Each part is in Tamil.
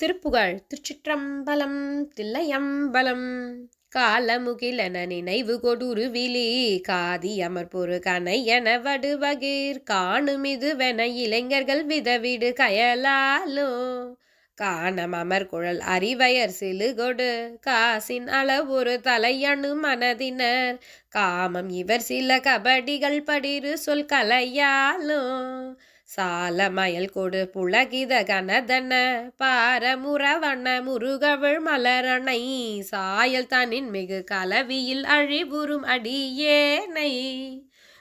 திருப்புகழ் திருச்சிற்றம்பலம் தில்லையம்பலம். காலமுகிலன நினைவு கொடுருவிலி காதி அமர்பொரு கனை என வடுவகீர். காணுமிதுவென இளைஞர்கள் விதவிடு கயலாலோ. காணம் அமர் குழல் அறிவயர் சிலுகொடு காசின் அளவொரு தலையணு மனதினர். காமம் இவர் சில கபடிகள் படிரு சொல் கலையாலும் சால மயல் கொடு புலகித கனதன பாரமுறவண்ண முருகவிழ் மலரணை சாயல் தனின் மிகு கலவியில் அழிவுறும் அடியேனை.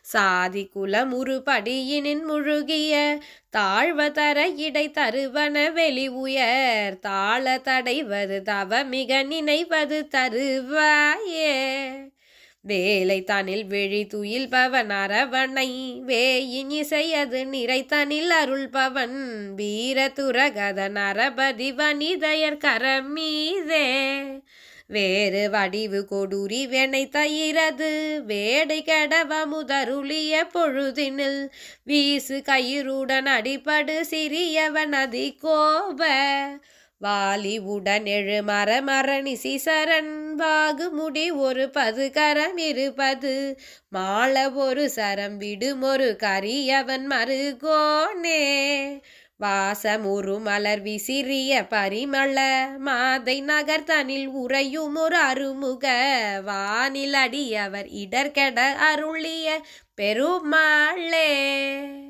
சாதி குலம் உருபடியினின் முழுகிய தாழ்வ தர இடை தருவன வெளி உயர் தாழ தடைவது தவ மிக நினைவது தருவாயே. வேலை தனில் விழி துயில் பவன் அரவணை வேயின் இசையது நிறைத்தனில் அருள் பவன் வீர துரகத நரபதி வனிதயர் கரமீதே. வேறு வடிவு கொடுரி வெனை தயிரது வேடை கெடவ முதருளிய பொழுதினில் வீசு கயிறுடன் அடிபடு சிறியவன் அதி கோப வாலி உடனெழு எழு மர மரணி சிசரன் வாகு முடி ஒரு பது கரம் இருபது. மாள ஒரு சரம் விடுமொரு கரியவன் மருகோனே. ஒரு மலர் விசிறிய பரிமள மாதை நகர் தனில் உறையும் ஒரு அருமுக. வானில் அடியவர் இடர்கெட அருளிய பெருமாளே.